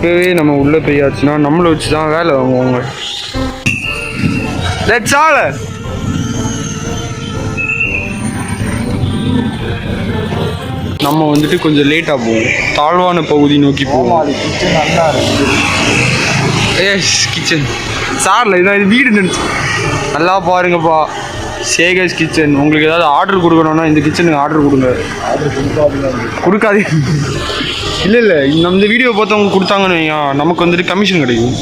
இப்போவே நம்ம உள்ளே போயாச்சுன்னா நம்மளை வச்சு தான் வேலை வாங்குவாங்க. லெட்ஸ் ஆல் நம்ம வந்துட்டு கொஞ்சம் லேட்டாக போவோம். தாழ்வான பகுதி நோக்கி போவோம். எஸ் கிச்சன் சார்ல இதான் இது வீடு நினச்சி. நல்லா பாருங்கப்பா. சேகர்ஸ் கிச்சன். உங்களுக்கு ஏதாவது ஆர்டர் கொடுக்கணும்னா இந்த கிச்சனுக்கு ஆர்டர் கொடுங்க. ஆர்டர் கொடுக்காதே இல்லை. இல்லை இந்த வீடியோ பார்த்தவங்க கொடுத்தாங்கன்னு வைங்க, நமக்கு வந்துட்டு கமிஷன் கிடைக்கும்.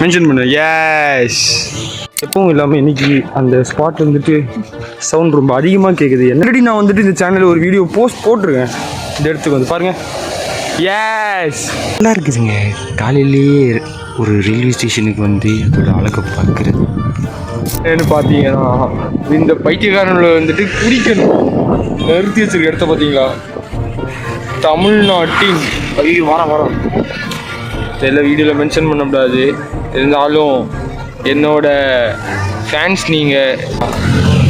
மென்ஷன் பண்ணு. எஸ் எப்பவும் இல்லாமல் இன்னைக்கு அந்த ஸ்பாட் வந்துட்டு சவுண்ட் ரொம்ப அதிகமாக கேட்குது என்னடி நான் வந்துட்டு இந்த சேனலில் ஒரு வீடியோ போஸ்ட் போட்டிருக்கேன். இந்த இடத்துக்கு வந்து பாருங்கள் எஸ் நல்லா இருக்குதுங்க. காலையிலேயே ஒரு ரயில்வே ஸ்டேஷனுக்கு வந்து அதோட அழகை பார்க்குறது. என்னன்னு பார்த்தீங்கன்னா இந்த பைத்தியக்காரனில் வந்துட்டு குடிக்கணும். நிறுத்தி வச்சிருக்க இடத்த பார்த்தீங்களா தமிழ்நாட்டின் ஐயோ வரோம் வரோம் எல்லா வீடியோவில் மென்ஷன் பண்ணக்கூடாது இருந்தாலும் என்னோட ஃபேன்ஸ் நீங்கள்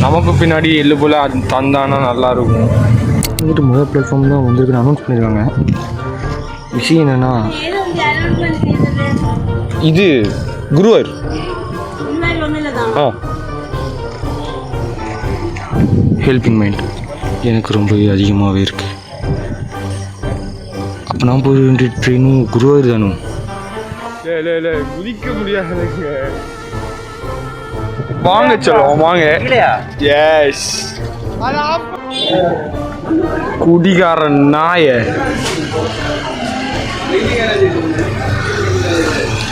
நமக்கு பின்னாடி எள்ளு போல் அது தந்தானா நல்லா இருக்கும். வந்துட்டு முதல் பிளாட்ஃபார்ம் தான் வந்திருக்குன்னு அனௌன்ஸ் பண்ணியிருக்காங்க விஷயம் என்னென்னா. இது குருவர். ஆ ஹெல்பிங் மைண்ட் எனக்கு ரொம்பவே அதிகமாகவே இருக்கு. அப்போ நான் போய் வேண்டிய ட்ரெயினும் குருவாயூர் இல்லை இல்லை குதிக்க முடியாதுங்க. வாங்க சொல்லுவோம் வாங்க. எஸ் குடிகாரன் நாய.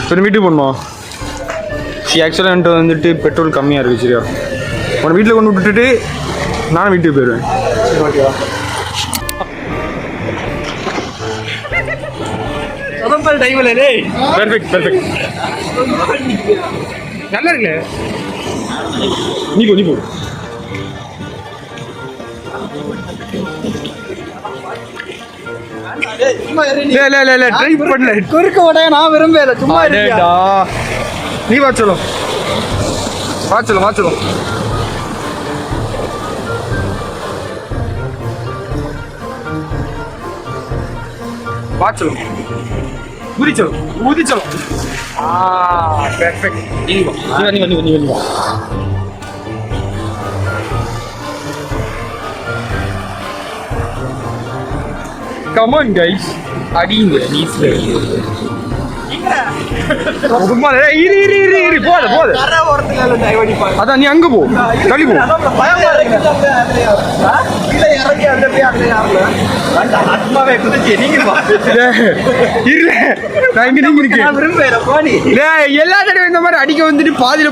இப்போ வீட்டுக்கு போகணுமா சி ஆக்சுவலாக என்கிட்ட வந்துட்டு பெட்ரோல் கம்மியாக இருக்கு சரியா? உன்னை வீட்டில் கொண்டு விட்டுட்டு நானும் வீட்டுக்கு போயிடுவேன். பெர்ஃபெக்ட் பெர்ஃபெக்ட் நல்லா இருக்குல்ல? நீ போ நீ போ. ட்ரை பண்ணல குறுக்க உடைய நான் விரும்பல சும்மா அடேடா. நீ வா சொல்லும். வா சொல்லும் வா சொல்லும். வா சொல்லும். ஊதி சொல்லும் ஊதி சொல்லும். ஆ பெர்ஃபெக்ட் நீ வா. நீ வா நீ வா நீ வா நீ வா. Come on guys. அடிங்க நீஸ்ல சும்மா ஏய், இரு இரு இரு இரு. போத போத. அதான் நீ அங்க போ. தள்ளி போ. எல்லா தடவை இந்த மாதிரி அடிக்க வந்துட்டு பாதியில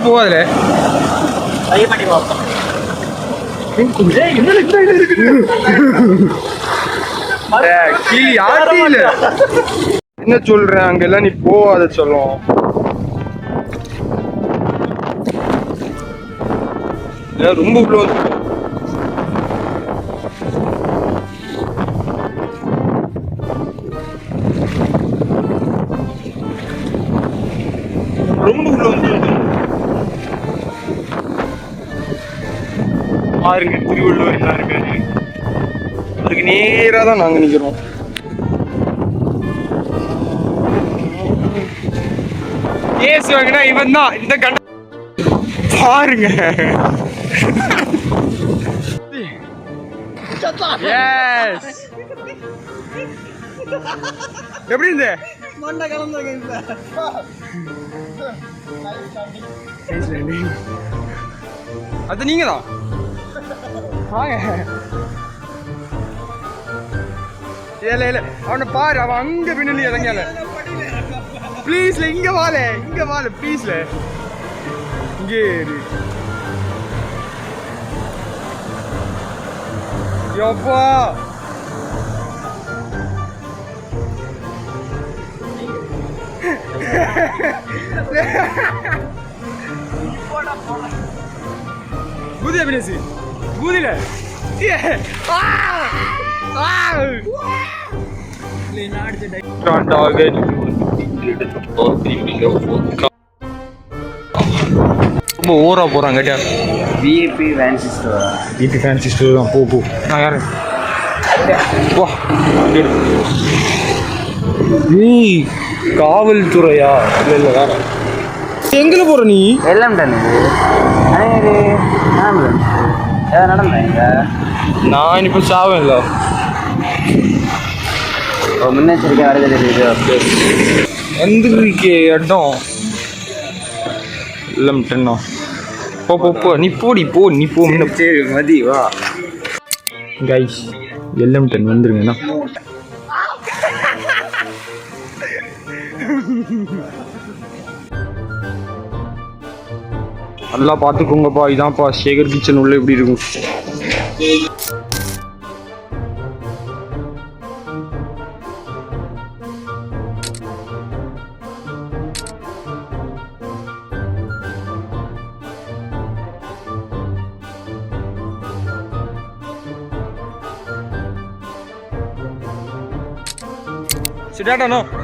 டேய், கிளி ஆட்டி இல்ல என்ன சொல்றேன்? அங்கெல்லாம் நீ போகாத சொல்லும். ரொம்ப உள்ள வந்து ரொம்ப உள்ள வந்து பாருங்க திருவள்ளுவர் எல்லாம் இருக்காரு. அதுக்கு நேரா தான் நாங்க நிக்கிறோம். கேஸ் வாங்கினா இவன் தான் இந்த கண்ட பாருங்க. எப்படி இந்த மண்டை கலந்துங்க இப்ப அது நீங்க தான் இல்ல இல்ல அவனை பாரு அவன் அங்க பின்னாடி இறங்கல ப்ளீஸ்ல இங்க வாழ இங்க வாழ ப்ளீஸ்ல இங்கே இரு. யப்பா. பூதி அபினேசி பூதில ஏ ஆ ஆ டாண்டாக ரொம்ப ஓவரா போறாங்க கேட்டியா விஐபி வேன் சிஸ்டர் வீட்டு ஃபேன்சி ஸ்டோர் தான் போ போ. நான் யாரு? போ. ஏய் காவல்துறையா? இல்லை இல்லை வேற. எங்கே போகிற நீ? எல்லாம் தானே. நடந்தேங்க நான் இப்போ சாவேன்ல முன்னெச்சரிக்கை வருது தெரியுது. எந்திரிக்கே இடம். டென்னா போ போ போ. நீ போடி போ நீ போ. முன்ன சரி மதி வா. கைஸ் எல்எம் டென் வந்துருங்கண்ணா நல்லா பார்த்துக்கோங்கப்பா இதான்ப்பா சேகர் கிச்சன் உள்ள எப்படி இருக்கும்? Se der não.